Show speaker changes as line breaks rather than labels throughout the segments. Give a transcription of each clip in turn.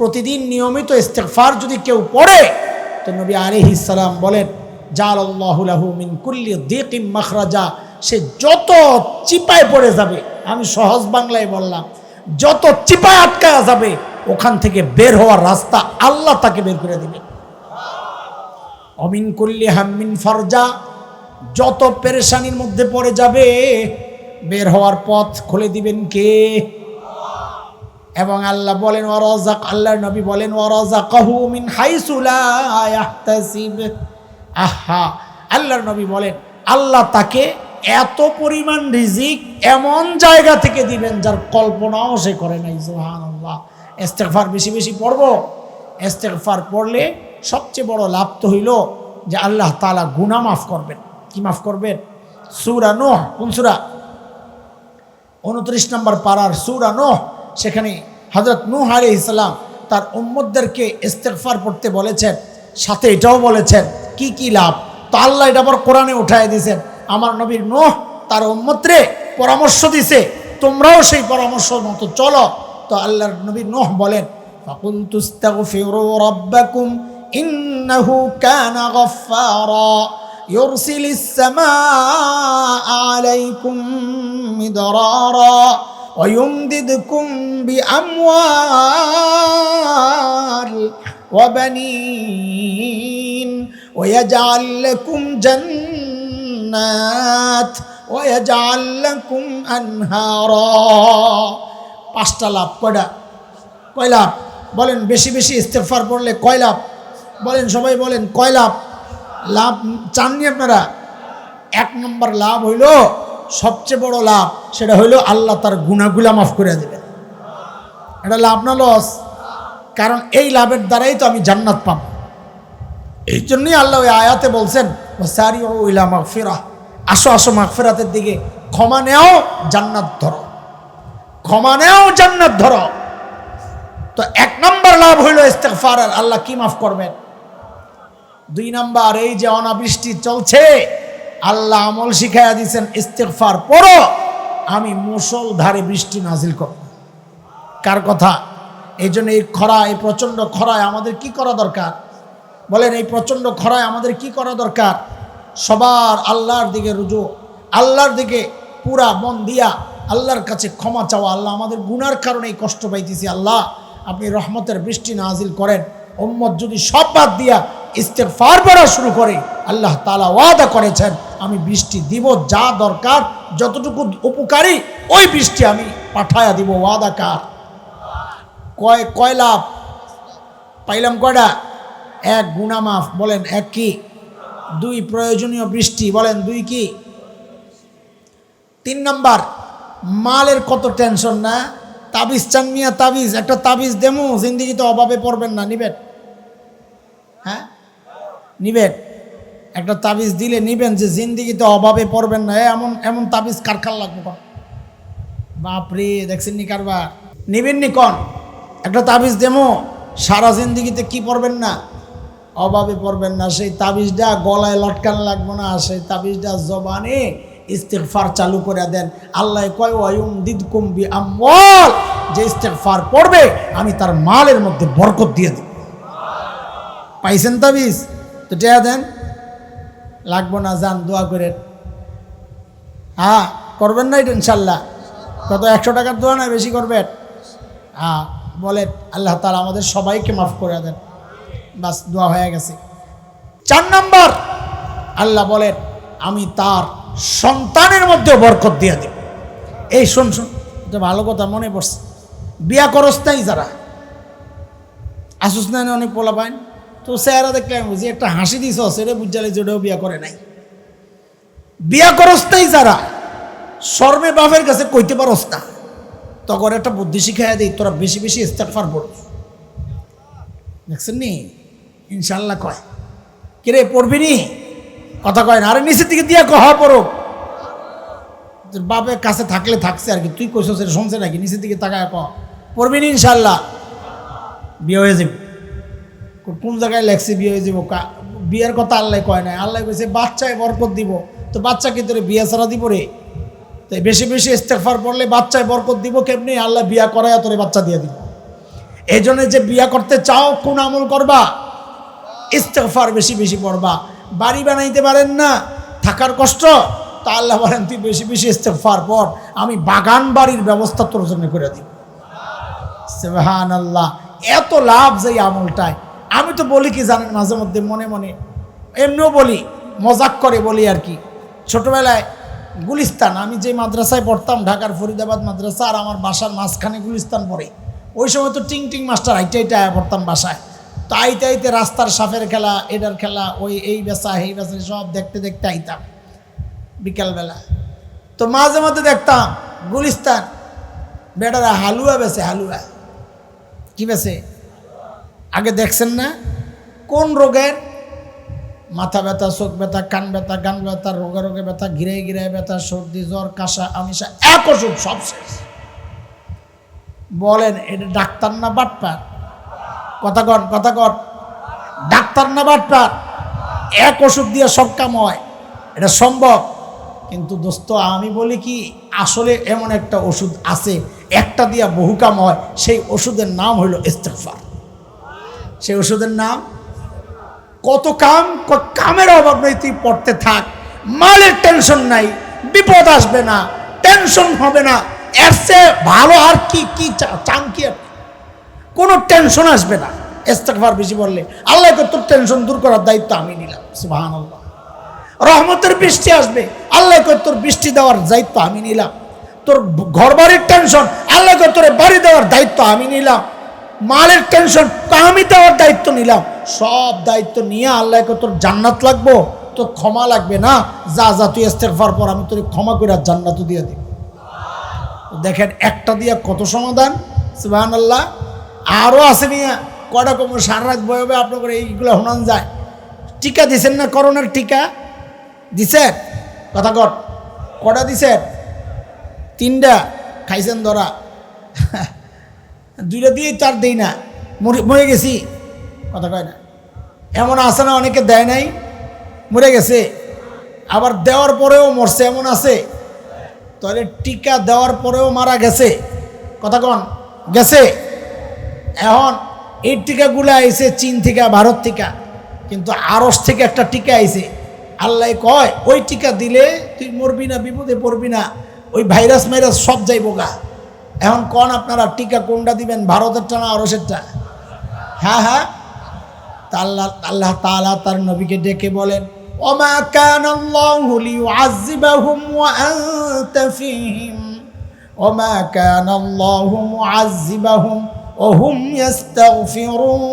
প্রতিদিন নিয়মিত ইস্তেকফার যদি কেউ পড়ে, তো নবী আলিহিস সালাম বলেন জাল আল্লাহুলাহু মিন কুল্লি দিকিম মাখরাজা সে যত চিপায় পড়ে যাবে, আমি সহজ বাংলায় বললাম, যত চিপায় আটকা যাবে, ওখান থেকে বের হওয়ার রাস্তা আল্লাহ তাকে বের করে দিবে। অমিন কুল্লি হাম্মিন ফরজা, যত পেরেশানির মধ্যে পড়ে যাবে, বের হওয়ার পথ খুলে দিবেন কে? এবং আল্লাহ বলেন ওয়ারাজাক আল্লাহর নবী বলেন মিন হাইসু লা ইয়াহতাসিব। আহা, আল্লাহর নবী বলেন, আল্লাহ তাকে এত পরিমাণ রিজিক এমন জায়গা থেকে দিবেন যার কল্পনাও সে করে নাই। সুবহানাল্লাহ। ইস্তেগফার বেশি বেশি পড়ব। ইস্তেগফার পড়লে সবচেয়ে বড় লাভ তো হইল যে আল্লাহ তাআলা গুনাহ মাফ করবেন। কি মাফ করবেন? সূরা নূহ, কোন সূরা? উনত্রিশ নম্বর পাড়ার সুরা নোহ, সেখানে হজরত নূহ আলী ইসলাম তার উম্মদদেরকে ইস্তেকফার পড়তে বলেছেন সাথে এটাও বলেছেন কি কি লাভ তো আল্লাহ এটা আবার কোরআনে উঠাই দিয়েছেন আমার নবীর নোহ তার উম্মতরে পরামর্শ দিছে তোমরাও সেই পরামর্শ মতো চলো তো আল্লাহর নবী নোহ বলেন فقلت استغفروا ربكم إنه كان غفارا يرسل السماء عليكم مدرارا ويمددكم بأموال وبنين ويجعل لكم جنات ويجعل لكم أنهارا পাঁচটা লাভ কয়টা কয় লাভ বলেন বেশি বেশি ইস্তেফার পড়লে কয় লাভ বলেন সবাই বলেন কয় লাভ লাভ চাননি আপনারা এক নম্বর লাভ হইল সবচেয়ে বড় লাভ সেটা হইল আল্লাহ তার গুণাগুলা মাফ করে দেবেন। এটা লাভ না লস? কারণ এই লাভের দ্বারাই তো আমি জান্নাত পাব। এই জন্যই আল্লাহ ওই আয়াতে বলছেন সারি আসো আসো মাগফিরাতের দিকে। ক্ষমা নেও, জান্নাত ধরো। ক্ষমা নেও, জান্নাত ধরো। তো এক নম্বর লাভ হইল ইস্তেগফার আর আল্লাহ কি মাফ করবেন? দুই নাম্বার, এই যে অনাবৃষ্টি চলছে আল্লাহ আমল শিখাইয়া দিয়েছেন, ইস্তেগফার পড়ো। আমি মুসলধারে বৃষ্টি নাজিল করব। কার কথা? এই জন্য এই খরা এই প্রচণ্ড খরায় আমাদের কি করা দরকার? বলেন, এই প্রচণ্ড খরায় আমাদের কি করা দরকার? সবার আল্লাহর দিকে রুজু, আল্লাহর দিকে পুরা মন দিয়া, আল্লাহর কাছে ক্ষমা চাওয়া। আল্লাহ আমাদের গুনার কারণে এই কষ্ট পাইতেছি, আল্লাহ। আপনি রহমতের বৃষ্টি নাজিল করেন। উম্মত যদি সব বাদ দিয়া ইস্তেগফার পড়া শুরু করে, আল্লাহ তালা ওয়াদা করেছেন, আমি বৃষ্টি দিব যা দরকার, যতটুকু উপকারী, ওই বৃষ্টি আমি পাঠায়া দিব। ওয়াদা কার? কয় কয় লাভ? পাইলাম কয়টা? এক গুনামাফ বলেন এক কি? দুই, প্রয়োজনীয় বৃষ্টি, বলেন দুই কি? তিন নম্বর, মালের কত টেনশন না? তাবিজ চান মিয়া, তাবিজ, একটা তাবিজ দেমু জিন্দিগিতে অভাবে পড়বেন না, নিবেন। হ্যাঁ? নিবেন। একটা তাবিজ দিলে নিবেন যে জিন্দিগিতে অভাবে পড়বেন না। এমন এমন তাবিজ কারখার লাগবে কন বাপরে দেখছেন নি কারবার? নিবেন নি কন? একটা তাবিজ দেমো, সারা জিন্দিগিতে কি পড়বেন না? অভাবে পড়বেন না। সেই তাবিজটা গলায় লটকান লাগবে না। সেই তাবিজটা জবানে ইস্তেগফার চালু করে দেন। আল্লাহ কয় দিদ কুম্বি আমল যে ইস্তেগফার পড়বে, আমি তার মালের মধ্যে বরকত দিয়ে দেব। পাইছেন তাবিজ? তো টেয়া দেন। লাগবো না, যান, দোয়া করেন। হ্যাঁ করবেন না এটা ইনশাল্লাহ। কত একশো টাকার দোয়া না বেশি করবেন? হ্যাঁ বলেন, আল্লাহ তালা আমাদের সবাইকে মাফ করে দেন। বাস, দোয়া হয়ে গেছে। চার নম্বর, আল্লাহ বলেন, আমি তার সন্তানের মধ্যে বরকত দিয়ে দেব। এই শোন শোন ভালো কথা মনে পড়ছে। বিয়া করস নাই যারা। আসুস না, অনেক পোলা পাইন তো স্যারা দেখলে আমি বুঝি একটা হাসি দিস সেটা বুঝালে যে ওটাও বিয়া করে নাই। বিয়া করস নাই যারা শর্মে বাপের কাছে কইতে পারস না। তখন একটা বুদ্ধি শিখাইয়া দিই, তোরা বেশি বেশি ইস্তেকফার পড়বি। দেখছেন নি ইনশাল্লাহ কয়। কিরে, পড়বি নি? কথা কয় না। আরে নিচের দিকে দিয়া কহ পড়ো। তোর বাপের কাছে থাকলে থাকছে আর কি। তুই কইস শুনছে নাকি? নিচের দিকে তাকায় কহ পড়বি নি ইনশাল্লাহ বিয়ে হয়ে যাবে। কোন জায়গায় লেখছে বিয়ে হয়ে যাব? বিয়ের কথা আল্লাহ কয় নাই। আল্লাহ কইছে, বাচ্চায় বরকত দিব। তো বাচ্চা কি তোরে বিয়ে ছাড়া দিব রে? তাই বেশি বেশি ইস্তেফার পড়লে বাচ্চায় বরকত দিব কেমনি? আল্লাহ বিয়া করায় তোরে বাচ্চা দিয়ে দিব। এই জন্য যে বিয়া করতে চাও, কোন আমল করবা? ইস্তেফার বেশি বেশি পড়বা। বাড়ি বানাইতে পারেন না, থাকার কষ্ট। তা আল্লাহ বলেন, তুই বেশি বেশি ইস্তেফার পর আমি বাগান বাড়ির ব্যবস্থা তোর জন্য করে দিব। সেবাহান আল্লাহ এত লাভ যে আমলটায়। আমি তো বলি কি জানেন, মাঝে মধ্যে মনে মনে, এমনিও বলি, মজাক করে বলি আর কি। ছোটোবেলায় গুলিস্তান, আমি যে মাদ্রাসায় পড়তাম, ঢাকার ফরিদাবাদ মাদ্রাসা, আর আমার বাসার মাঝখানে গুলিস্তান পড়ে। ওই সময় তো টিং টিং মাস্টার আইটা আইটা পড়তাম বাসায়। তো আইতে আইতে রাস্তার সাফের খেলা এটার খেলা, ওই এই বেচা এই বেচা সব দেখতে দেখতে আইতাম বিকালবেলা। তো মাঝে মধ্যে দেখতাম, গুলিস্তান, বেটারা হালুয়া বেছে হালুয়া। কি বেছে আগে দেখছেন না? কোন রোগের? মাথা ব্যথা, চোখ ব্যথা, কান ব্যথা, গান ব্যথা, রোগে রোগে ব্যথা, ঘিরে ঘিরে ব্যথা, সর্দি, জ্বর, কাশা, আমিষা, এক ওষুধ, সব শেষ। বলেন, এটা ডাক্তার না বাটপার? কথা কন কথা কন। ডাক্তার না বাটপার? এক ওষুধ দিয়ে সব কাম হয়। এটা সম্ভব? কিন্তু দোস্ত, আমি বলি কি, আসলে এমন একটা ওষুধ আছে, একটা দিয়া বহু কাম হয়, সেই ওষুধের নাম হলো ইস্তেফার সেই ওষুধের নাম, কত কাম কামের অভাব নেই, তুই পড়তে থাক। মালের টেনশন নাই, বিপদ আসবে না টেনশন হবে না। এর ভালো আর কি কি চান কি কোনো টেনশন আসবে না। ইস্তেগফার বেশি বললে আল্লাহকে তোর টেনশন দূর করার দায়িত্ব আমি নিলাম, সুবহানাল্লাহ। রহমতের বৃষ্টি আসবে, আল্লাহকে তোর বৃষ্টি দেওয়ার দায়িত্ব আমি নিলাম। তোর ঘর বাড়ির টেনশন আল্লাহকে তোর বাড়ি দেওয়ার দায়িত্ব আমি নিলাম। মালের টেনশন আমি দেওয়ার দায়িত্ব নিলাম। সব দায়িত্ব নিয়ে আল্লাহকে তোর জান্নাত লাগবো? তোর ক্ষমা লাগবে না? যা যা, তুই ইস্তেগফার পর আমি তোর ক্ষমা করে আর জান্নাতও দিয়ে দিব দেখেন, একটা দিয়া কত সমাধান? সুবাহান আল্লাহ আরও আছে নিয়ে কটা কম, সারা রাত বয়ে আপনার এইগুলো হনান যায়। টিকা দিছেন না করোনার টিকা? দিছেন কথা কট কটা দিছেন তিনটা। খাইছেন ধরা। দুইটা দিয়েই তার দেই না। মরে গেছি। কথা কয় না। এমন আছে না, অনেকে দেয় নাই। মরে গেছে। আবার দেওয়ার পরেও মরছে, এমন আছে। তাহলে টিকা দেওয়ার পরেও মারা গেছে। কথা কন, গেছে। এখন এই টিকাগুলো আইছে চীন থেকে, ভারত থেকে। কিন্তু আরস থেকে একটা টিকা আইছে। আল্লাহ কয়, ওই টিকা দিলে তুই মরবি না, বিপদে পড়বি না। ওই ভাইরাস মাইরাস সব যাইব গা। এখন কন আপনারা টিকা কোনটা দিবেন? ভারতেরটা না আরসেরটা হ্যাঁ হ্যাঁ। আল্লাহ আল্লাহ তাআলা তার নবীকে ডেকে বলেন, ওমা কান আল্লাহু লিউআযিবাহুম ওয়া আনতা ফীহিম। ওমা কান আল্লাহু মুআযিবাহুম ওয়া হুম ইস্তাগফিরুন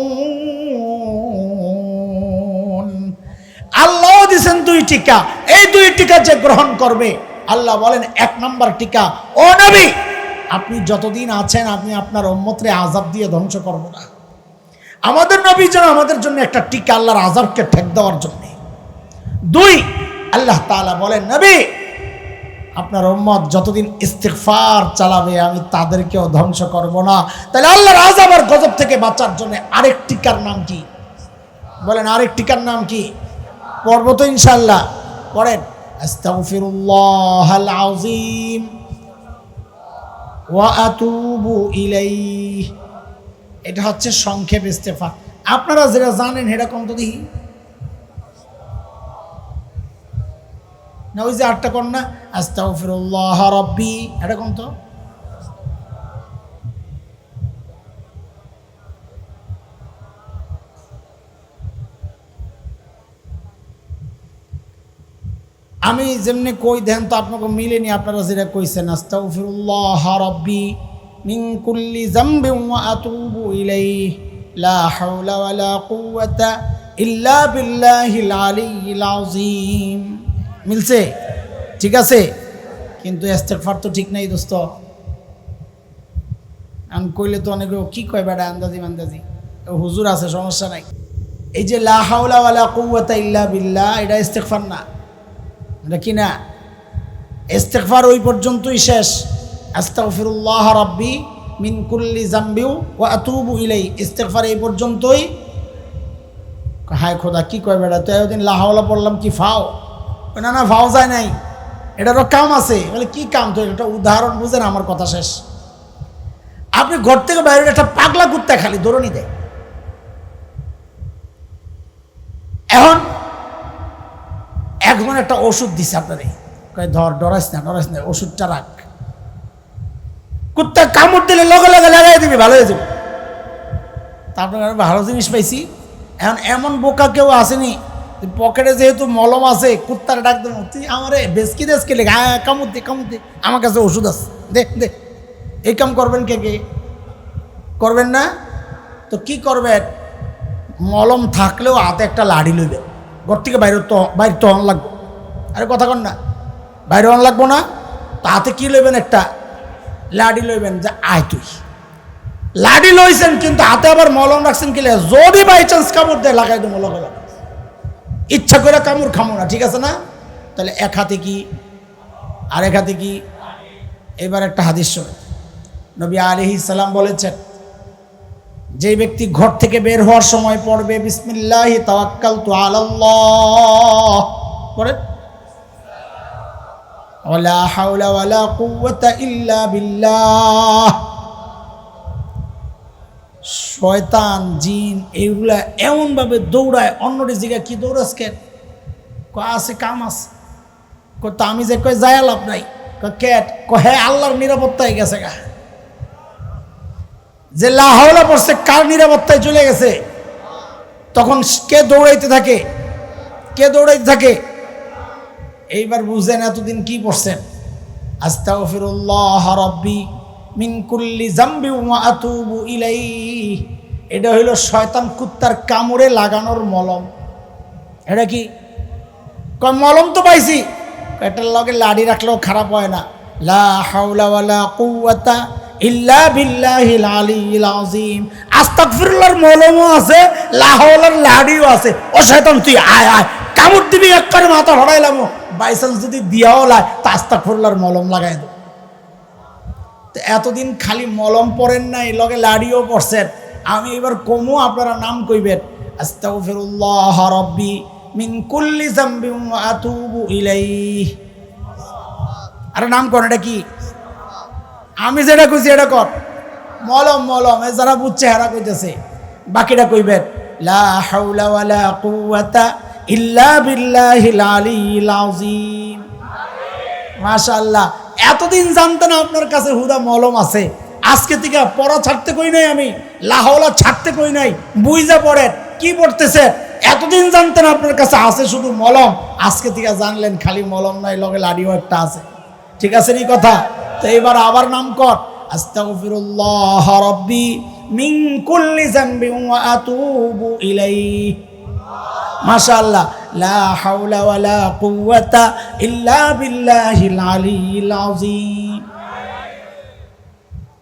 আল্লাহ দিছেন দুই টিকা। এই দুই টিকা যে গ্রহণ করবে, আল্লাহ বলেন, এক নম্বর টিকা, ও নবী আপনি যতদিন আছেন, আপনি আপনার উম্মতরে আযাব দিয়ে ধ্বংস করব না। আমাদের নবী যেন আমাদের জন্য একটা টিকা আল্লাহর আজাবকে ঠেক দেওয়ার জন্য। দুই, আল্লাহ তাআলা বলেন, নবী, আপনার উম্মত যতদিন ইস্তিগফার চালাবে, আমি তাদেরকেও ধ্বংস করব না। তাহলে আল্লাহর আজাব আর গজব থেকে বাঁচার জন্য আরেক টিকার নাম কি? বলেন, আরেক টিকার নাম কি? পর্বত ইনশাল্লাহ পড়েন আস্তাগফিরুল্লাহ আল আযীম। ওয়া ইলাই এটা হচ্ছে সংক্ষেপ ইস্তেফা আপনারা যেটা জানেন এটা কন্ত দেখি? না, ওই যে আটটা কর না আস্তাগফিরুল্লাহ রব্বি, এটা কম তো আমি যেমনি কই দেন তো আপনাকে মিলেনি আপনারা যেটা কইছেন, আস্তাগফিরুল্লাহ রাব্বি মিন কুল্লি যামবিন ওয়া আতুবু ইলাইহি, লা হাওলা ওয়ালা কুওয়াতা ইল্লা বিল্লাহিল আলিয়্যিল আযীম। মিলছে? ঠিক আছে? কিন্তু ইস্তেগফার তো ঠিক নাই দোস্ত। আমি কইলে তো অনেকে, কি কয় বেটা আন্দাজি মান্দাজি? হুজুর আছে, সমস্যা নাই। এই যে লা হাওলা ওয়ালা কুওয়াতা ইল্লা বিল্লাহ, এটা ইস্তেগফার না। এটা কি না ইস্তেগফার ওই পর্যন্তই শেষ। আস্তাগফিরুল্লাহ রাব্বি মিন কুল্লি জাম্বিউ ওয়া আতুবু ইলাই ইস্তেগফার এই পর্যন্তই। হায় খোদা, কি কয় বেটা, তো এতদিন লাহাওলা পড়লাম, কি ফাও? না না, ফাও যায় নাই। এটারও কাম আছে। বলে, কি কাম তো? এটা উদাহরণ বুঝেন আমার কথা শেষ। আপনি ঘর থেকে বাইরে একটা পাগলা কুত্তা খালি দৌড়নি এখন একজন একটা ওষুধ দিছে আপনারে। কয়, ধর, ডরাইস না ডরাইস না, ওষুধটা রাখ। কুত্তা কামড় দিলে লগে লগে লাগাই দিবি, ভালো হয়ে যাবে। তারপরে ভালো জিনিস পাইছি। এখন এমন বোকা কেউ আসেনি পকেটে যেহেতু মলম আছে, কুত্তার ডাক দেবো, তুই আমারে বেসকি দেশকে লেগে হ্যাঁ কামড় দে কামড় দে, আমার কাছে ওষুধ আছে, দে দে। এই কাম করবেন কে কে? করবেন না? তো কি করবেন? মলম থাকলেও হাতে একটা লাড়ি লইবে ঘর থেকে বাইরে তো বাইরে তো অন লাগবো। আরে কথা কন না। বাইরে অন লাগবো না তো কি লইবেন একটা? লাড়ি লইবেন যে আয় তুই। লাডি লইছেন, কিন্তু হাতে আবার মলম রাখছেন কি যদি বাই চান্স কামড় দেয়, লাগাই দেবো, লগে ইচ্ছা করে কামড় খামো না, ঠিক আছে না? তাহলে এক হাতে কি? আর এক হাতে কি? এবার একটা হাদিস নবী আলহি সালাম বলেছেন যে ব্যক্তি ঘর থেকে বের হওয়ার সময় পড়বে, বিসমিল্লাহ তাওয়াক্কাল তু আলাল্লাহ। পড়ে? ওয়ালা হাওলা ওয়ালা কুওয়াতা ইল্লা বিল্লাহ। শয়তান, জিন এইগুলা এমনভাবে দৌড়ায় অন্যটি জায়গায় কি দৌড়াস কেন ক আছে, কাম আছে। ক তো আমি যে কয়, যায় লাভ নাই। ক কেট ক হ্যাঁ আল্লাহর নিরাপত্তায় গেছে গা। যে লাহাওলা পড়ছে, কার নিরাপত্তায় চলে গেছে? তখন কে দৌড়াইতে থাকে? কে দৌড়াইতে থাকে? এইবার বুঝলেন এতদিন কি পড়ছেন? আস্তাগফিরুল্লাহ রাব্বি মিন কুল্লি জামবি ওয়া আতুবু ইলাইহি। এটা হইল শয়তান কুত্তার কামড়ে লাগানোর মলম। এটা কি? মলম তো পাইছি। এটার লগে লাড়ি রাখলেও খারাপ হয় না। লা হাওলা ওয়ালা কুওয়াতা ইল্লা বিল্লাহিল আলিয়্যিল আযীম। আস্তাগফিরুল্লাহর মলমও আছে লা হাওলার লাড়িও আছে। ও শয়তান, তুই আয় আয়। কামড় দিবি, এক একবারে মাথা হড়াইলাম বাইসান্স যদি দিয়াও লাই তা আস্তাগফিরুল্লাহর মলম লাগাই তো এতদিন খালি মলম পড়েন নাই, লগে লাড়িও পড়ছেন আমি এবার কমু, আপনারা নাম কইবেন। আস্তাগফিরুল্লাহ রাব্বি মিন কুল্লি যামবি ওয়া আতুবু ইলাইহি। আরে নাম কোন এটা কি? আমি যেটা কইছি, এটা কর। মলম মলম, এ যারা বুঝছে, হেরা কইতেছে। বাকিটা কইবেন লা হাওলা ওয়ালা কুওয়াতা ইল্লা বিল্লাহিল আলিয়্যিল আযীম। মাশাআল্লাহ, এতদিন জানতেন আপনার কাছে হুদা মলম আছে। আজকে থেকে পড়া ছাড়তে কই নাই আমি লাহওলা ছাড়তে কই নাই বুইজা পড়েন কি পড়তেছে? এতদিন জানতেন আপনার কাছে আছে শুধু মলম। আজকে থেকে জানলেন খালি মলম নাই, লগে লাডিও একটা আছে। ঠিক আছে নি কথা? তো এবার আবার নাম কর। আস্তাগফিরুল্লাহ রাব্বি মিন কুল্লি যামবি ওয়া আতুবু ইলাইহি। মাশাআল্লাহ। লা হাওলা ওয়ালা কুওয়াতা ইল্লা বিল্লাহিল আলিয়্যিল আযীম।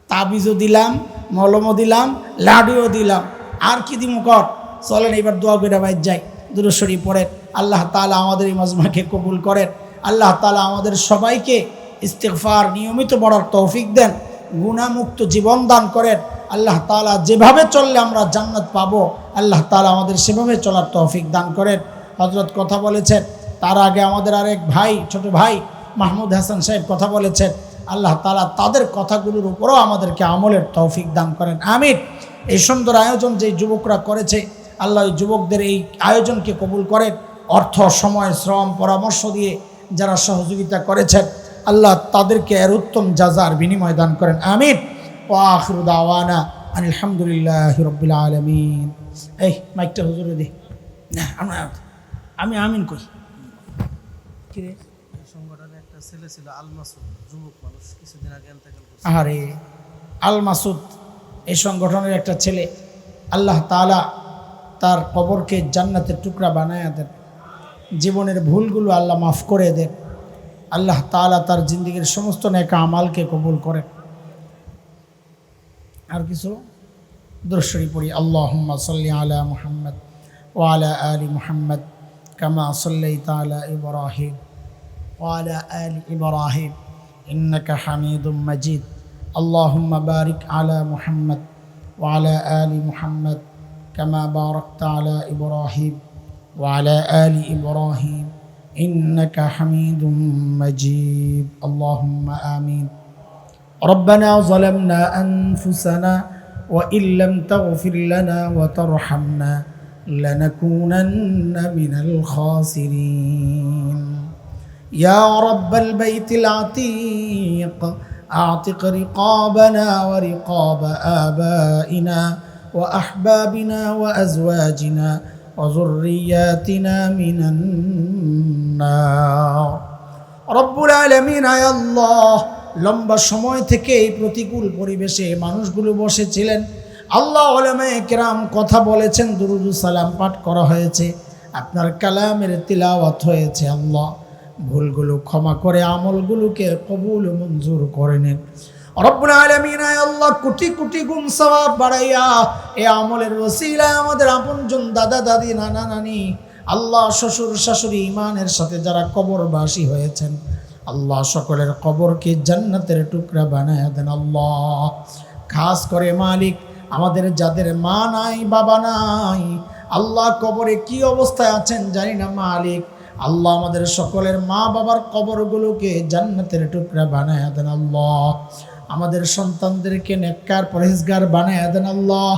তাবিজও দিলাম, মলমও দিলাম, লাডুও দিলাম। আর কি দিমু কর? চলেন, এবার দোয়া করে বাইর যাই। দুরস্বরী পড়েন। আল্লাহ তালা আমাদের এই মাজমাকে কবুল করেন। আল্লাহ তাআলা আমাদের সবাইকে ইস্তেগফার নিয়মিত পড়ার তৌফিক দেন গুণামুক্ত জীবন দান করেন। আল্লাহ তাআলা যেভাবে চললে আমরা জান্নাত পাবো, আল্লাহ তালা আমাদের সেভাবে চলার তৌফিক দান করেন। হজরত কথা বলেছেন, তার আগে আমাদের আরেক ভাই, ছোট ভাই মাহমুদ হাসান সাহেব কথা বলেছেন, আল্লাহ তালা তাদের কথাগুলোর উপরও আমাদেরকে আমলের তৌফিক দান করেন। আমির এই সুন্দর আয়োজন যে যুবকরা করেছে, আল্লাহ যুবকদের এই আয়োজনকে কবুল করেন। অর্থ, সময়, শ্রম, পরামর্শ দিয়ে যারা সহযোগিতা করেছেন আল্লাহ তাদেরকে এর উত্তম যাজার বিনিময় দান করেন। আমিন। ও আখরু দাওয়ানা আলহামদুলিল্লাহ রবিল আলমিন। এই মাইকটা হুজুরে দি। না আমরা আমি আমিন কই। কিরে
এই সংগঠনে একটা ছেলে ছিল আলমাসুদ যুবক মানুষ কিছুদিন আগে
আরে আল মাসুদ এই সংগঠনের একটা ছেলে। আল্লাহ তাআলা তার কবরকে জান্নাতের টুকরা বানায় দেন। জীবনের ভুলগুলো আল্লাহ মাফ করে দেন। আল্লাহ তাআলা তার জিন্দগির সমস্ত নেকা আমালকে কবুল করেন আর কিছু দর্শনী পড়ি আল্লাহ সাল্লি আলা মুহাম্মদ ওয়ালা আলী মুহাম্মদ কামা সাল্লাই তালা ইব্রাহিম وعلى آل إبراهيم إنك حميد مجيد اللهم بارك على محمد وعلى آل محمد كما باركت على إبراهيم وعلى آل إبراهيم إنك حميد مجيد. اللهم آمين. ربنا ظلمنا أنفسنا وإن لم تغفر لنا وترحمنا لنكونن من الخاسرين. يا رب البيت العتيق أعتق رقابنا ورقاب آبائنا وأحبابنا وأزواجنا وذرياتنا من النار রব্বুল আলমিন আয় আল্লাহ লম্বা সময় থেকে এই প্রতিকূল পরিবেশে মানুষগুলো বসেছিলেন আল্লাহ আলমে কেরাম কথা বলেছেন দুরুদু সালাম পাঠ করা হয়েছে আপনার কালামের তিলাওয়াত হয়েছে আল্লাহ ভুলগুলো ক্ষমা করে আমলগুলোকে কবুল ও মঞ্জুর করে নেন রব্বুল আলামিন আল্লাহ, কোটি কোটি গুণ সওয়াব বাড়াইয়া এ আমলের ওসিলায় আমাদের আপনজন দাদা, দাদি, নানা, নানি, আল্লাহ শ্বশুর, শাশুড়ি ইমানের সাথে যারা কবরবাসী হয়েছেন, আল্লাহ সকলের কবরকে জান্নাতের টুকরা বানায় দেন আল্লাহ। খাস করে মালিক, আমাদের যাদের মা নাই, বাবা নাই, আল্লাহ কবরে কি অবস্থায় আছেন জানি না মালিক। আল্লাহ আমাদের সকলের মা বাবার কবরগুলোকে জান্নাতের টুকরা বানায় দেন আল্লাহ। আমাদের সন্তানদেরকে নেককার পরেজগার বানায় দেন আল্লাহ।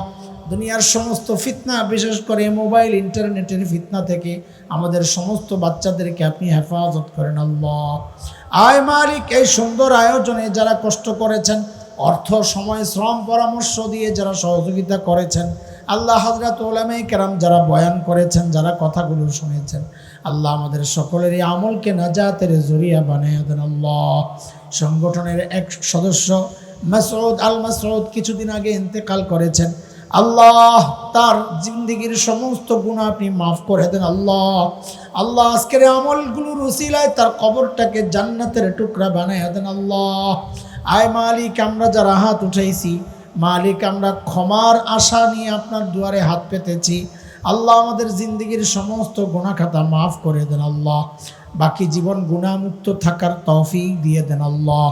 দুনিয়ার সমস্ত ফিতনা, বিশেষ করে মোবাইল, ইন্টারনেটের ফিতনা থেকে আমাদের সমস্ত বাচ্চাদেরকে আপনি হেফাজত করেন আল্লাহ। আয় মালিক, এই সুন্দর আয়োজনে যারা কষ্ট করেছেন, অর্থ, সময়, শ্রম, পরামর্শ দিয়ে যারা সহযোগিতা করেছেন আল্লাহ হজরত ওলামাই কেরাম যারা বয়ান করেছেন, যারা কথাগুলো শুনেছেন, আল্লাহ আমাদের সকলের এই আমলকে নাজাতের জরিয়া বানিয়ে দেন আল্লাহ। সংগঠনের এক সদস্য মাসউদ আল মাসউদ কিছুদিন আগে ইন্তেকাল করেছেন। আল্লাহ তার জিন্দগির সমস্ত গুণ আপনি মাফ করে দেন আল্লাহ। আল্লাহ আজকের এই আমলগুলোর উসিলায় তার কবরটাকে জান্নাতের টুকরা বানায় দেন আল্লাহ। আয় মালিক, আমরা যারা হাত উঠাইছি মালিক, আমরা ক্ষমার আশা নিয়ে আপনার দুয়ারে হাত পেতেছি। আল্লাহ আমাদের জিন্দগির সমস্ত গুণাখাতা মাফ করে দেন আল্লাহ। বাকি জীবন গুণামুক্ত থাকার তৌফিক দিয়ে দেন আল্লাহ।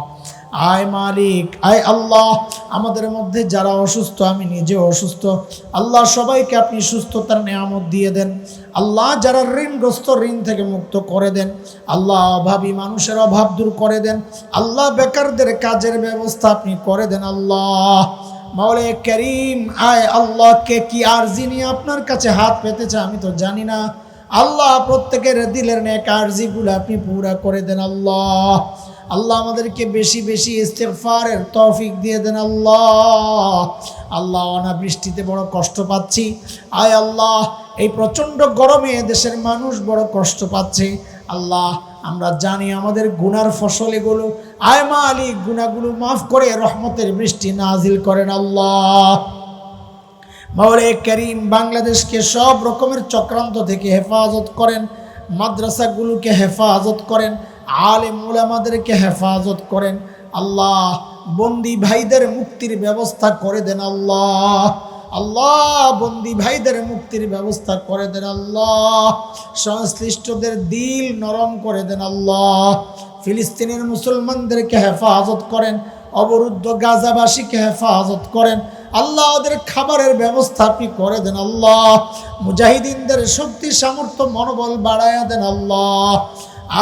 আয় মালিক, আয় আল্লাহ। আমাদের মধ্যে যারা অসুস্থ, আমি নিজে অসুস্থ। আল্লাহ সবাইকে আপনি সুস্থতার নিয়ামত দিয়ে দেন। আল্লাহ যারা ঋণগ্রস্ত, ঋণ থেকে মুক্ত করে দেন। আল্লাহ অভাবী মানুষের অভাব দূর করে দেন। আল্লাহ বেকারদের কাজের ব্যবস্থা আপনি করে দেন আল্লাহ। মাওলে করিম, আয় আল্লাহ কে কি আরজি নিয়ে আপনার কাছে হাত পেতেছে আমি তো জানি না। আল্লাহ প্রত্যেকের দিলের নেক আরজিগুলো আপনি পুরা করে দেন আল্লাহ। আল্লাহ আমাদেরকে বেশি বেশি ইস্তেফারের তৌফিক দিয়ে দেন আল্লাহ। আল্লাহ অনাবৃষ্টিতে বড় কষ্ট পাচ্ছি। আয় আল্লাহ, এই প্রচণ্ড গরমে দেশের মানুষ বড় কষ্ট পাচ্ছে। আল্লাহ আমরা জানি আমাদের গুনার ফসল এগুলো। আয় মা আলী গুনাগুলো মাফ করে রহমতের বৃষ্টি নাজিল করেন আল্লাহ। মাওলে করিম বাংলাদেশকে সব রকমের চক্রান্ত থেকে হেফাজত করেন, মাদ্রাসাগুলোকে হেফাজত করেন আলে মুলামাদেরকে হেফাজত করেন। আল্লাহ বন্দি ভাইদের মুক্তির ব্যবস্থা করে দেন আল্লাহ। আল্লাহ, বন্দি ভাইদের মুক্তির ব্যবস্থা করে দেন আল্লাহ। সংশ্লিষ্টদের দিল নরম করে দেন আল্লাহ। ফিলিস্তিনের মুসলমানদেরকে হেফাজত করেন, অবরুদ্ধ গাজাবাসীকে হেফাজত করেন। আল্লাহ, ওদের খাবারের ব্যবস্থা আপনি করে দেন আল্লাহ। মুজাহিদিনদের শক্তি, সামর্থ্য, মনোবল বাড়ায়া দেন আল্লাহ।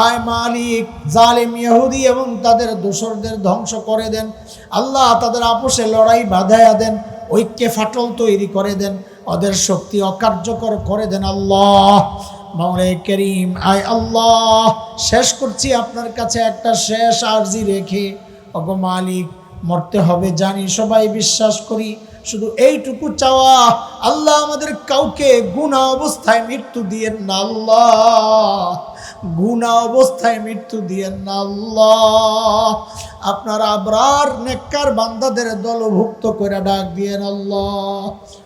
আয় মালিক, জালিম, ইহুদি এবং তাদের দোসরদের ধ্বংস করে দেন। আল্লাহ, তাদের আপোষে লড়াই বাধায়া দেন। ঐক্যে ফাটল তৈরি করে দেন, ওদের শক্তি অকার্যকর করে দেন আল্লাহ। করিম আল্লাহ, শেষ করছি আপনার কাছে একটা শেষ আর্জি রেখে। অগো মালিক, মরতে হবে জানি, সবাই বিশ্বাস করি, শুধু এইটুকু চাওয়া, আল্লাহ আমাদের কাউকে গুণা অবস্থায় মৃত্যু দিয়েন না, আল্লাহ। গুণা অবস্থায় মৃত্যু দিয়েন না আল্লাহ। আপনার আবরার নেককার বান্দাদের দলভুক্ত করে ডাক দিয়েন আল্লাহ।